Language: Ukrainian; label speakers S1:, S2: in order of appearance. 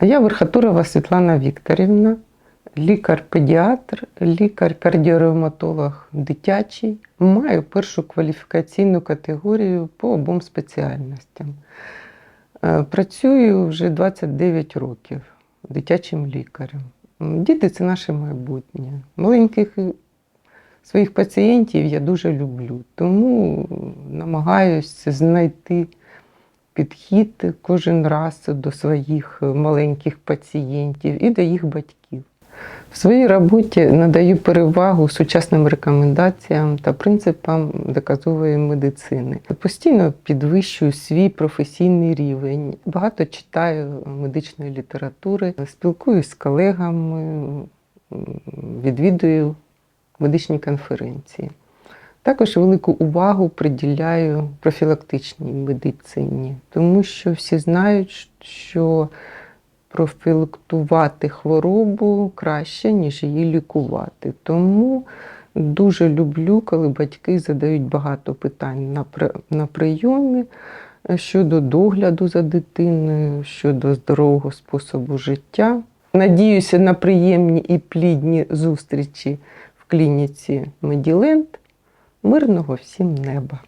S1: Я Верхатурова Світлана Вікторівна, лікар-педіатр, лікар-кардіоревматолог дитячий. Маю першу кваліфікаційну категорію по обом спеціальностям. Е, Працюю вже 29 років дитячим лікарем. Діти це наше майбутнє. Маленьких своїх пацієнтів я дуже люблю, тому намагаюся знайти підхід кожен раз до своїх маленьких пацієнтів і до їх батьків. В своїй роботі надаю перевагу сучасним рекомендаціям та принципам доказової медицини. Постійно підвищую свій професійний рівень. Багато читаю медичної літератури, спілкуюсь з колегами, відвідую медичні конференції. Також велику увагу приділяю профілактичній медицині, тому що всі знають, що профілактувати хворобу краще, ніж її лікувати. Тому дуже люблю, коли батьки задають багато питань на, при- на прийомі щодо догляду за дитиною, щодо здорового способу життя. Надіюся на приємні і плідні зустрічі в клініці Меділенд. Мирного всім неба!